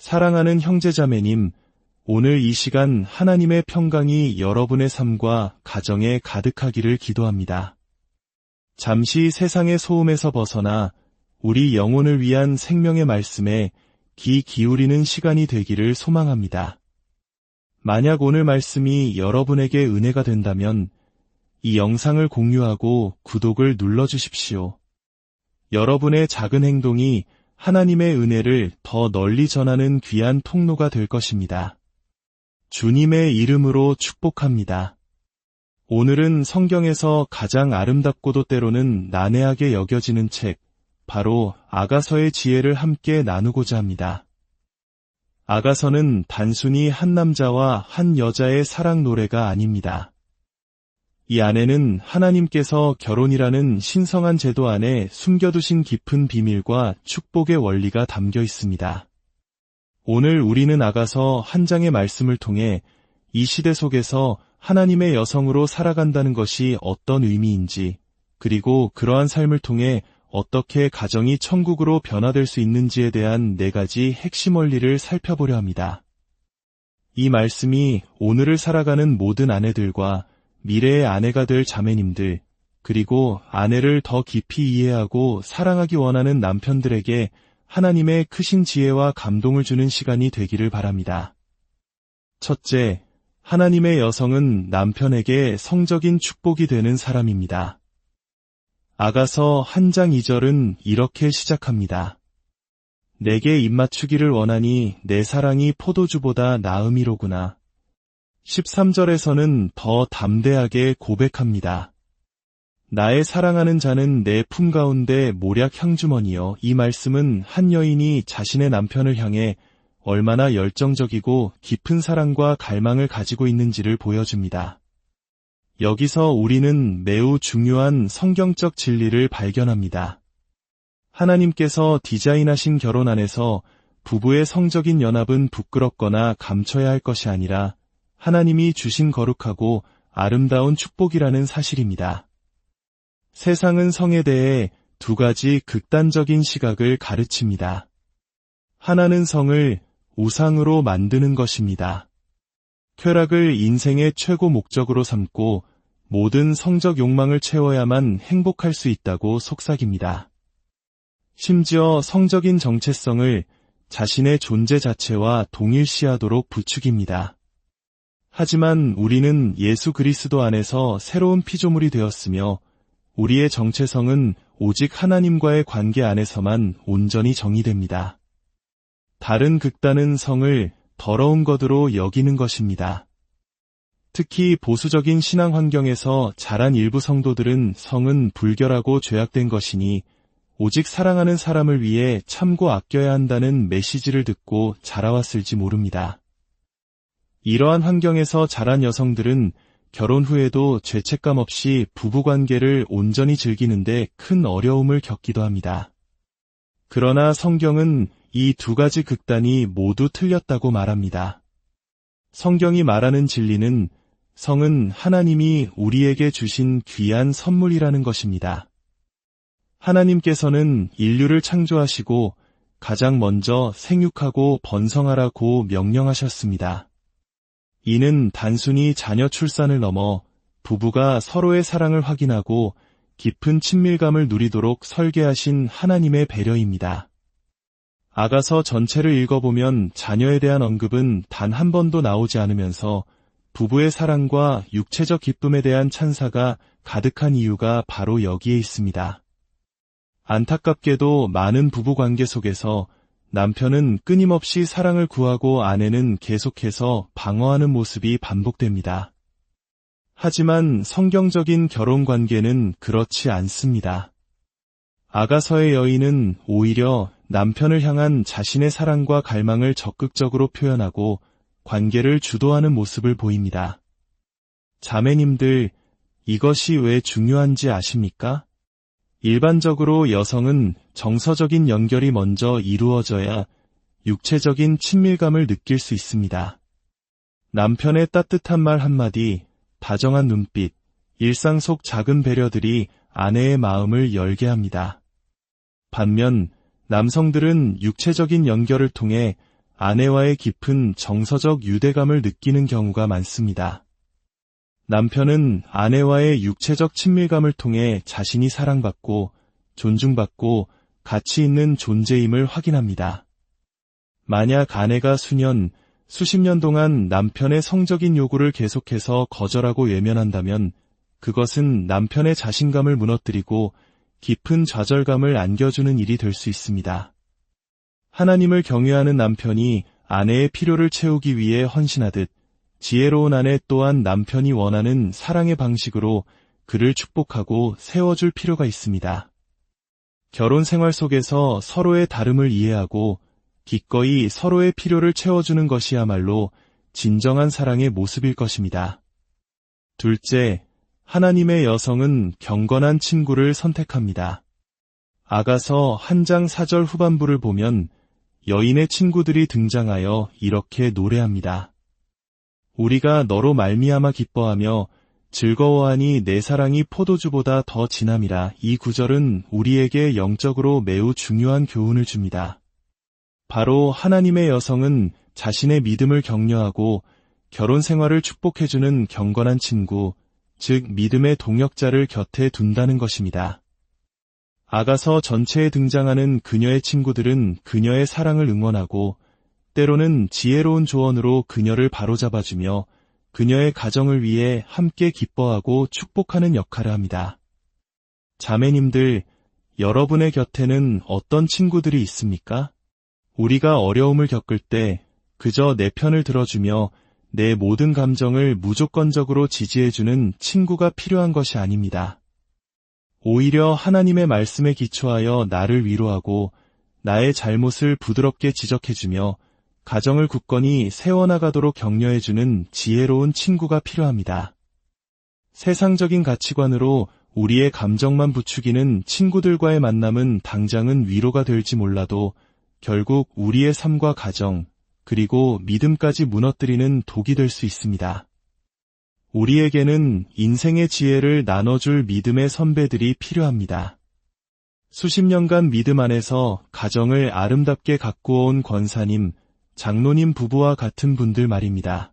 사랑하는 형제자매님, 오늘 이 시간 하나님의 평강이 여러분의 삶과 가정에 가득하기를 기도합니다. 잠시 세상의 소음에서 벗어나 우리 영혼을 위한 생명의 말씀에 귀 기울이는 시간이 되기를 소망합니다. 만약 오늘 말씀이 여러분에게 은혜가 된다면 이 영상을 공유하고 구독을 눌러주십시오. 여러분의 작은 행동이 하나님의 은혜를 더 널리 전하는 귀한 통로가 될 것입니다. 주님의 이름으로 축복합니다. 오늘은 성경에서 가장 아름답고도 때로는 난해하게 여겨지는 책, 바로 아가서의 지혜를 함께 나누고자 합니다. 아가서는 단순히 한 남자와 한 여자의 사랑 노래가 아닙니다. 이 안에는 하나님께서 결혼이라는 신성한 제도 안에 숨겨두신 깊은 비밀과 축복의 원리가 담겨 있습니다. 오늘 우리는 아가서 한 장의 말씀을 통해 이 시대 속에서 하나님의 여성으로 살아간다는 것이 어떤 의미인지, 그리고 그러한 삶을 통해 어떻게 가정이 천국으로 변화될 수 있는지에 대한 네 가지 핵심 원리를 살펴보려 합니다. 이 말씀이 오늘을 살아가는 모든 아내들과 미래의 아내가 될 자매님들, 그리고 아내를 더 깊이 이해하고 사랑하기 원하는 남편들에게 하나님의 크신 지혜와 감동을 주는 시간이 되기를 바랍니다. 첫째, 하나님의 여성은 남편에게 성적인 축복이 되는 사람입니다. 아가서 한 장 2절은 이렇게 시작합니다. 내게 입맞추기를 원하니 내 사랑이 포도주보다 나음이로구나. 13절에서는 더 담대하게 고백합니다. 나의 사랑하는 자는 내 품 가운데 모략 향주머니여 이 말씀은 한 여인이 자신의 남편을 향해 얼마나 열정적이고 깊은 사랑과 갈망을 가지고 있는지를 보여줍니다. 여기서 우리는 매우 중요한 성경적 진리를 발견합니다. 하나님께서 디자인하신 결혼 안에서 부부의 성적인 연합은 부끄럽거나 감춰야 할 것이 아니라 하나님이 주신 거룩하고 아름다운 축복이라는 사실입니다. 세상은 성에 대해 두 가지 극단적인 시각을 가르칩니다. 하나는 성을 우상으로 만드는 것입니다. 쾌락을 인생의 최고 목적으로 삼고 모든 성적 욕망을 채워야만 행복할 수 있다고 속삭입니다. 심지어 성적인 정체성을 자신의 존재 자체와 동일시하도록 부추깁니다. 하지만 우리는 예수 그리스도 안에서 새로운 피조물이 되었으며 우리의 정체성은 오직 하나님과의 관계 안에서만 온전히 정의됩니다. 다른 극단은 성을 더러운 것으로 여기는 것입니다. 특히 보수적인 신앙 환경에서 자란 일부 성도들은 성은 불결하고 죄악된 것이니 오직 사랑하는 사람을 위해 참고 아껴야 한다는 메시지를 듣고 자라왔을지 모릅니다. 이러한 환경에서 자란 여성들은 결혼 후에도 죄책감 없이 부부관계를 온전히 즐기는데 큰 어려움을 겪기도 합니다. 그러나 성경은 이 두 가지 극단이 모두 틀렸다고 말합니다. 성경이 말하는 진리는 성은 하나님이 우리에게 주신 귀한 선물이라는 것입니다. 하나님께서는 인류를 창조하시고 가장 먼저 생육하고 번성하라고 명령하셨습니다. 이는 단순히 자녀 출산을 넘어 부부가 서로의 사랑을 확인하고 깊은 친밀감을 누리도록 설계하신 하나님의 배려입니다. 아가서 전체를 읽어보면 자녀에 대한 언급은 단 한 번도 나오지 않으면서 부부의 사랑과 육체적 기쁨에 대한 찬사가 가득한 이유가 바로 여기에 있습니다. 안타깝게도 많은 부부 관계 속에서 남편은 끊임없이 사랑을 구하고 아내는 계속해서 방어하는 모습이 반복됩니다. 하지만 성경적인 결혼 관계는 그렇지 않습니다. 아가서의 여인은 오히려 남편을 향한 자신의 사랑과 갈망을 적극적으로 표현하고 관계를 주도하는 모습을 보입니다. 자매님들, 이것이 왜 중요한지 아십니까? 일반적으로 여성은 정서적인 연결이 먼저 이루어져야 육체적인 친밀감을 느낄 수 있습니다. 남편의 따뜻한 말 한마디, 다정한 눈빛, 일상 속 작은 배려들이 아내의 마음을 열게 합니다. 반면 남성들은 육체적인 연결을 통해 아내와의 깊은 정서적 유대감을 느끼는 경우가 많습니다. 남편은 아내와의 육체적 친밀감을 통해 자신이 사랑받고 존중받고 가치 있는 존재임을 확인합니다. 만약 아내가 수년, 수십 년 동안 남편의 성적인 요구를 계속해서 거절하고 외면한다면 그것은 남편의 자신감을 무너뜨리고 깊은 좌절감을 안겨주는 일이 될 수 있습니다. 하나님을 경외하는 남편이 아내의 필요를 채우기 위해 헌신하듯 지혜로운 아내 또한 남편이 원하는 사랑의 방식으로 그를 축복하고 세워줄 필요가 있습니다. 결혼 생활 속에서 서로의 다름을 이해하고 기꺼이 서로의 필요를 채워주는 것이야말로 진정한 사랑의 모습일 것입니다. 둘째, 하나님의 여성은 경건한 친구를 선택합니다. 아가서 한 장 사절 후반부를 보면 여인의 친구들이 등장하여 이렇게 노래합니다. 우리가 너로 말미암아 기뻐하며 즐거워하니 내 사랑이 포도주보다 더 진함이라 이 구절은 우리에게 영적으로 매우 중요한 교훈을 줍니다. 바로 하나님의 여성은 자신의 믿음을 격려하고 결혼 생활을 축복해주는 경건한 친구, 즉 믿음의 동역자를 곁에 둔다는 것입니다. 아가서 전체에 등장하는 그녀의 친구들은 그녀의 사랑을 응원하고 때로는 지혜로운 조언으로 그녀를 바로잡아주며 그녀의 가정을 위해 함께 기뻐하고 축복하는 역할을 합니다. 자매님들, 여러분의 곁에는 어떤 친구들이 있습니까? 우리가 어려움을 겪을 때 그저 내 편을 들어주며 내 모든 감정을 무조건적으로 지지해주는 친구가 필요한 것이 아닙니다. 오히려 하나님의 말씀에 기초하여 나를 위로하고 나의 잘못을 부드럽게 지적해주며 가정을 굳건히 세워나가도록 격려해주는 지혜로운 친구가 필요합니다. 세상적인 가치관으로 우리의 감정만 부추기는 친구들과의 만남은 당장은 위로가 될지 몰라도 결국 우리의 삶과 가정, 그리고 믿음까지 무너뜨리는 독이 될 수 있습니다. 우리에게는 인생의 지혜를 나눠줄 믿음의 선배들이 필요합니다. 수십 년간 믿음 안에서 가정을 아름답게 가꾸어 온 권사님, 장로님 부부와 같은 분들 말입니다.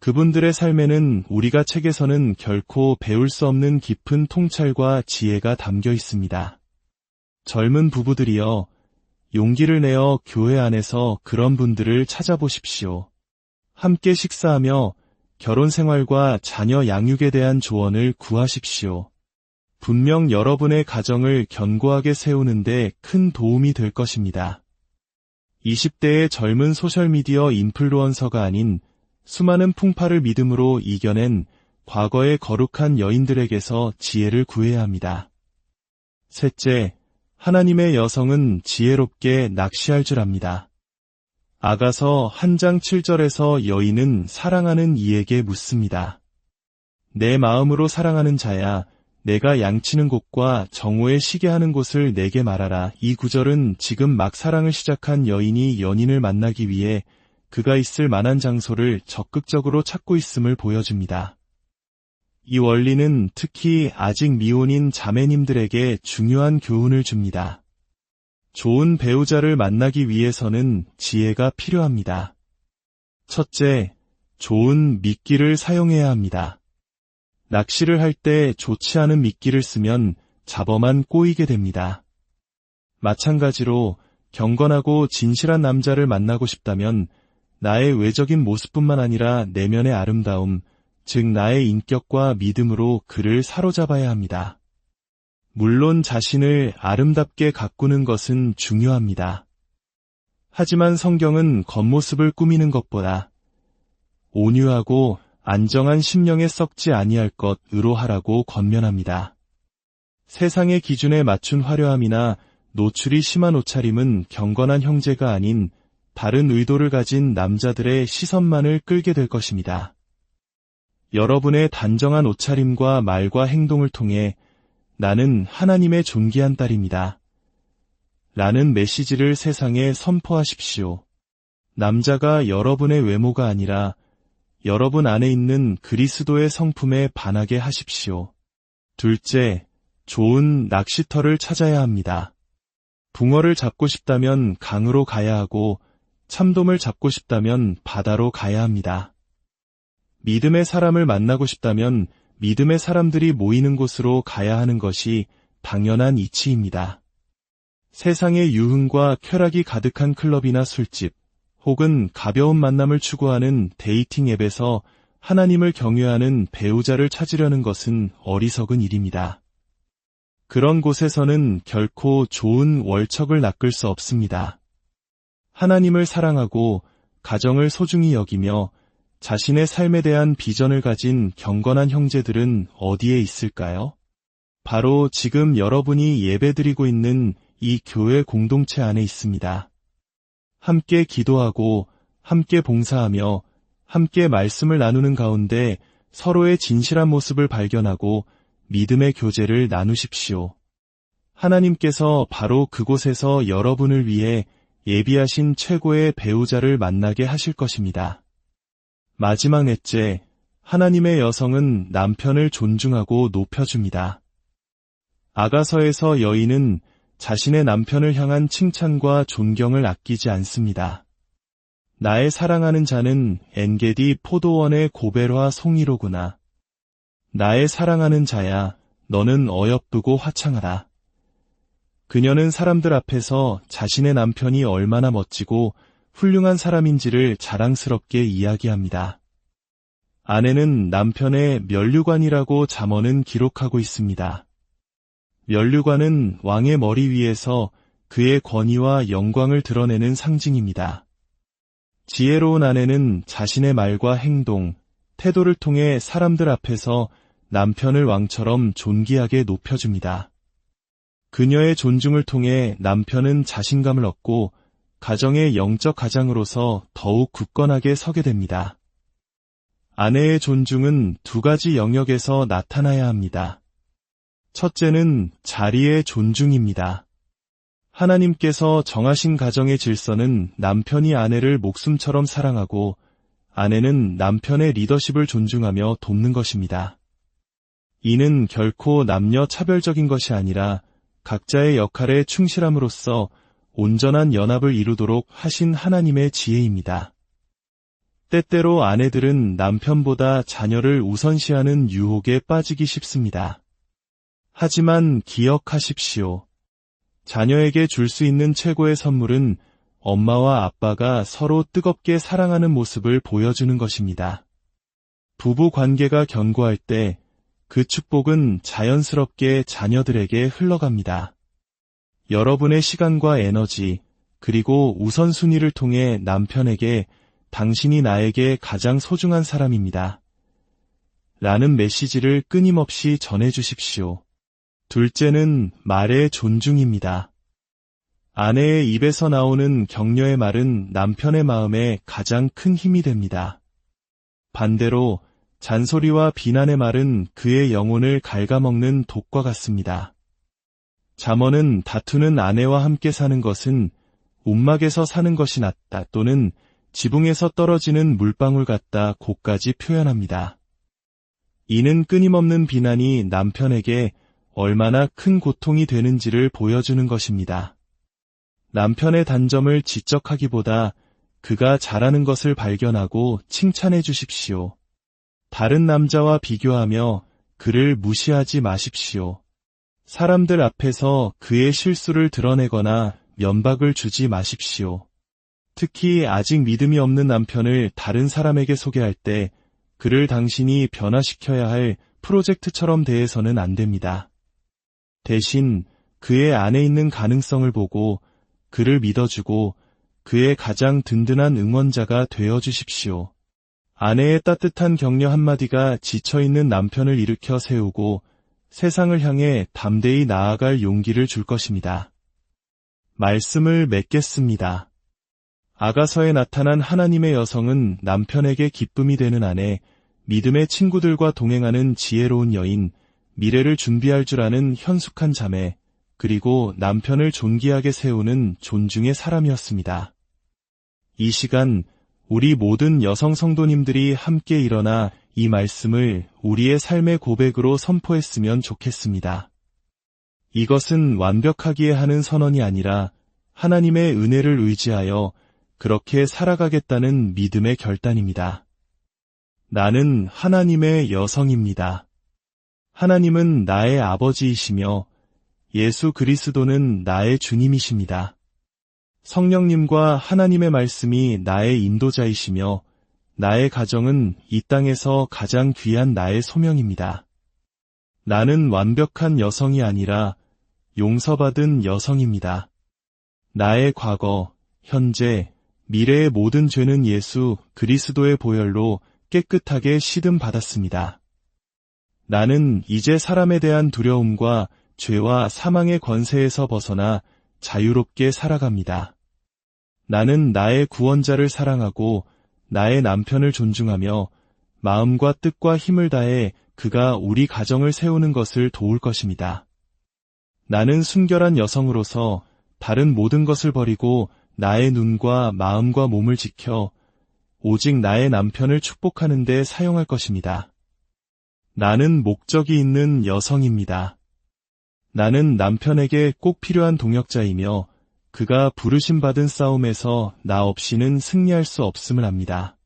그분들의 삶에는 우리가 책에서는 결코 배울 수 없는 깊은 통찰과 지혜가 담겨 있습니다. 젊은 부부들이여 용기를 내어 교회 안에서 그런 분들을 찾아보십시오. 함께 식사하며 결혼 생활과 자녀 양육에 대한 조언을 구하십시오. 분명 여러분의 가정을 견고하게 세우는데 큰 도움이 될 것입니다. 20대의 젊은 소셜미디어 인플루언서가 아닌 수많은 풍파를 믿음으로 이겨낸 과거의 거룩한 여인들에게서 지혜를 구해야 합니다. 셋째, 하나님의 여성은 지혜롭게 낚시할 줄 압니다. 아가서 한 장 7절에서 여인은 사랑하는 이에게 묻습니다. 내 마음으로 사랑하는 자야, 내가 양치는 곳과 정오에 쉬게 하는 곳을 내게 말하라. 이 구절은 지금 막 사랑을 시작한 여인이 연인을 만나기 위해 그가 있을 만한 장소를 적극적으로 찾고 있음을 보여줍니다. 이 원리는 특히 아직 미혼인 자매님들에게 중요한 교훈을 줍니다. 좋은 배우자를 만나기 위해서는 지혜가 필요합니다. 첫째, 좋은 미끼를 사용해야 합니다. 낚시를 할 때 좋지 않은 미끼를 쓰면 잡어만 꼬이게 됩니다. 마찬가지로 경건하고 진실한 남자를 만나고 싶다면 나의 외적인 모습뿐만 아니라 내면의 아름다움, 즉 나의 인격과 믿음으로 그를 사로잡아야 합니다. 물론 자신을 아름답게 가꾸는 것은 중요합니다. 하지만 성경은 겉모습을 꾸미는 것보다 온유하고 안정한 심령에 썩지 아니할 것으로 하라고 권면합니다. 세상의 기준에 맞춘 화려함이나 노출이 심한 옷차림은 경건한 형제가 아닌 다른 의도를 가진 남자들의 시선만을 끌게 될 것입니다. 여러분의 단정한 옷차림과 말과 행동을 통해 나는 하나님의 존귀한 딸입니다. 라는 메시지를 세상에 선포하십시오. 남자가 여러분의 외모가 아니라 여러분 안에 있는 그리스도의 성품에 반하게 하십시오. 둘째, 좋은 낚시터를 찾아야 합니다. 붕어를 잡고 싶다면 강으로 가야 하고 참돔을 잡고 싶다면 바다로 가야 합니다. 믿음의 사람을 만나고 싶다면 믿음의 사람들이 모이는 곳으로 가야 하는 것이 당연한 이치입니다. 세상의 유흥과 쾌락이 가득한 클럽이나 술집, 혹은 가벼운 만남을 추구하는 데이팅 앱에서 하나님을 경외하는 배우자를 찾으려는 것은 어리석은 일입니다. 그런 곳에서는 결코 좋은 월척을 낚을 수 없습니다. 하나님을 사랑하고 가정을 소중히 여기며 자신의 삶에 대한 비전을 가진 경건한 형제들은 어디에 있을까요? 바로 지금 여러분이 예배드리고 있는 이 교회 공동체 안에 있습니다. 함께 기도하고 함께 봉사하며 함께 말씀을 나누는 가운데 서로의 진실한 모습을 발견하고 믿음의 교제를 나누십시오. 하나님께서 바로 그곳에서 여러분을 위해 예비하신 최고의 배우자를 만나게 하실 것입니다. 마지막 넷째, 하나님의 여성은 남편을 존중하고 높여줍니다. 아가서에서 여인은 자신의 남편을 향한 칭찬과 존경을 아끼지 않습니다. 나의 사랑하는 자는 엔게디 포도원의 고벨화 송이로구나. 나의 사랑하는 자야, 너는 어여쁘고 화창하라. 그녀는 사람들 앞에서 자신의 남편이 얼마나 멋지고 훌륭한 사람인지를 자랑스럽게 이야기합니다. 아내는 남편의 면류관이라고 잠언은 기록하고 있습니다. 면류관은 왕의 머리 위에서 그의 권위와 영광을 드러내는 상징입니다. 지혜로운 아내는 자신의 말과 행동, 태도를 통해 사람들 앞에서 남편을 왕처럼 존귀하게 높여줍니다. 그녀의 존중을 통해 남편은 자신감을 얻고 가정의 영적 가장으로서 더욱 굳건하게 서게 됩니다. 아내의 존중은 두 가지 영역에서 나타나야 합니다. 첫째는 자리의 존중입니다. 하나님께서 정하신 가정의 질서는 남편이 아내를 목숨처럼 사랑하고 아내는 남편의 리더십을 존중하며 돕는 것입니다. 이는 결코 남녀 차별적인 것이 아니라 각자의 역할에 충실함으로써 온전한 연합을 이루도록 하신 하나님의 지혜입니다. 때때로 아내들은 남편보다 자녀를 우선시하는 유혹에 빠지기 쉽습니다. 하지만 기억하십시오. 자녀에게 줄 수 있는 최고의 선물은 엄마와 아빠가 서로 뜨겁게 사랑하는 모습을 보여주는 것입니다. 부부 관계가 견고할 때 그 축복은 자연스럽게 자녀들에게 흘러갑니다. 여러분의 시간과 에너지, 그리고 우선순위를 통해 남편에게 당신이 나에게 가장 소중한 사람입니다. 라는 메시지를 끊임없이 전해주십시오. 둘째는 말의 존중입니다. 아내의 입에서 나오는 격려의 말은 남편의 마음에 가장 큰 힘이 됩니다. 반대로 잔소리와 비난의 말은 그의 영혼을 갉아먹는 독과 같습니다. 잠언은 다투는 아내와 함께 사는 것은 움막에서 사는 것이 낫다 또는 지붕에서 떨어지는 물방울 같다 고까지 표현합니다. 이는 끊임없는 비난이 남편에게 얼마나 큰 고통이 되는지를 보여주는 것입니다. 남편의 단점을 지적하기보다 그가 잘하는 것을 발견하고 칭찬해 주십시오. 다른 남자와 비교하며 그를 무시하지 마십시오. 사람들 앞에서 그의 실수를 드러내거나 면박을 주지 마십시오. 특히 아직 믿음이 없는 남편을 다른 사람에게 소개할 때 그를 당신이 변화시켜야 할 프로젝트처럼 대해서는 안 됩니다. 대신 그의 안에 있는 가능성을 보고 그를 믿어주고 그의 가장 든든한 응원자가 되어 주십시오. 아내의 따뜻한 격려 한마디가 지쳐있는 남편을 일으켜 세우고 세상을 향해 담대히 나아갈 용기를 줄 것입니다. 말씀을 맺겠습니다. 아가서에 나타난 하나님의 여성은 남편에게 기쁨이 되는 아내, 믿음의 친구들과 동행하는 지혜로운 여인, 미래를 준비할 줄 아는 현숙한 자매, 그리고 남편을 존귀하게 세우는 존중의 사람이었습니다. 이 시간 우리 모든 여성 성도님들이 함께 일어나 이 말씀을 우리의 삶의 고백으로 선포했으면 좋겠습니다. 이것은 완벽하기에 하는 선언이 아니라 하나님의 은혜를 의지하여 그렇게 살아가겠다는 믿음의 결단입니다. 나는 하나님의 여성입니다. 하나님은 나의 아버지이시며 예수 그리스도는 나의 주님이십니다. 성령님과 하나님의 말씀이 나의 인도자이시며 나의 가정은 이 땅에서 가장 귀한 나의 소명입니다. 나는 완벽한 여성이 아니라 용서받은 여성입니다. 나의 과거, 현재, 미래의 모든 죄는 예수 그리스도의 보혈로 깨끗하게 시듬 받았습니다. 나는 이제 사람에 대한 두려움과 죄와 사망의 권세에서 벗어나 자유롭게 살아갑니다. 나는 나의 구원자를 사랑하고 나의 남편을 존중하며 마음과 뜻과 힘을 다해 그가 우리 가정을 세우는 것을 도울 것입니다. 나는 순결한 여성으로서 다른 모든 것을 버리고 나의 눈과 마음과 몸을 지켜 오직 나의 남편을 축복하는 데 사용할 것입니다. 나는 목적이 있는 여성입니다. 나는 남편에게 꼭 필요한 동역자이며 그가 부르심받은 싸움에서 나 없이는 승리할 수 없음을 압니다.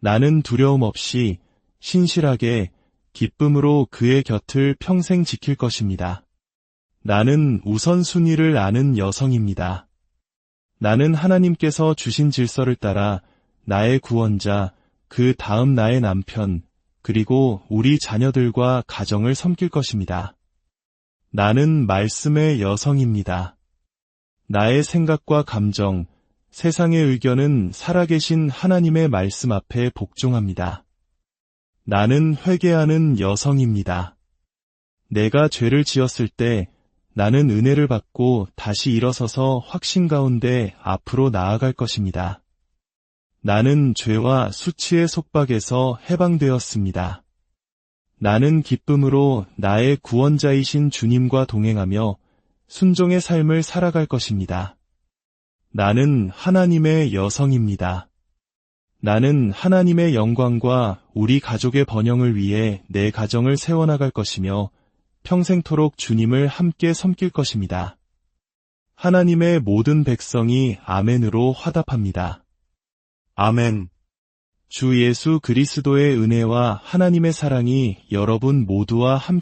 나는 두려움 없이 신실하게 기쁨으로 그의 곁을 평생 지킬 것입니다. 나는 우선순위를 아는 여성입니다. 나는 하나님께서 주신 질서를 따라 나의 구원자, 그 다음 나의 남편, 그리고 우리 자녀들과 가정을 섬길 것입니다. 나는 말씀의 여성입니다. 나의 생각과 감정, 세상의 의견은 살아계신 하나님의 말씀 앞에 복종합니다. 나는 회개하는 여성입니다. 내가 죄를 지었을 때 나는 은혜를 받고 다시 일어서서 확신 가운데 앞으로 나아갈 것입니다. 나는 죄와 수치의 속박에서 해방되었습니다. 나는 기쁨으로 나의 구원자이신 주님과 동행하며 순종의 삶을 살아갈 것입니다. 나는 하나님의 여성입니다. 나는 하나님의 영광과 우리 가족의 번영을 위해 내 가정을 세워나갈 것이며 평생토록 주님을 함께 섬길 것입니다. 하나님의 모든 백성이 아멘으로 화답합니다. 아멘. 주 예수 그리스도의 은혜와 하나님의 사랑이 여러분 모두와 함께